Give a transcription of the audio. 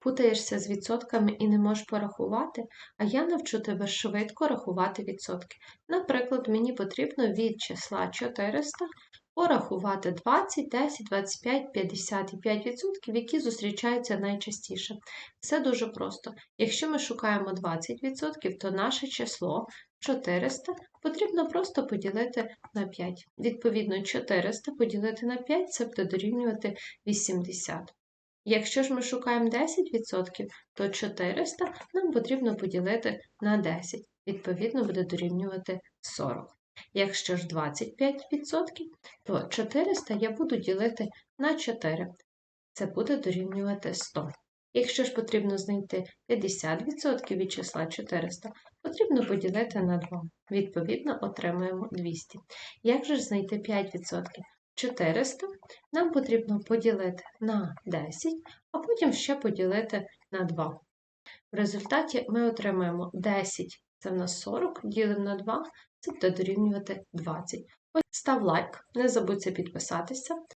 Путаєшся з відсотками і не можеш порахувати, а я навчу тебе швидко рахувати відсотки. Наприклад, мені потрібно від числа 400 порахувати 20, 10, 25, 50 і 5 відсотків, які зустрічаються найчастіше. Все дуже просто. Якщо ми шукаємо 20%, то наше число 400 потрібно просто поділити на 5. Відповідно, 400 поділити на 5 це буде дорівнювати 80. Якщо ж ми шукаємо 10%, то 400 нам потрібно поділити на 10. Відповідно, буде дорівнювати 40. Якщо ж 25%, то 400 я буду ділити на 4. Це буде дорівнювати 100. Якщо ж потрібно знайти 50% від числа 400, потрібно поділити на 2. Відповідно, отримаємо 200. Як же ж знайти 5%? 400 нам потрібно поділити на 10, а потім ще поділити на 2. В результаті ми отримаємо 10, це в нас 40, ділимо на 2, це буде дорівнювати 20. Ось Став лайк, не забудьте підписатися.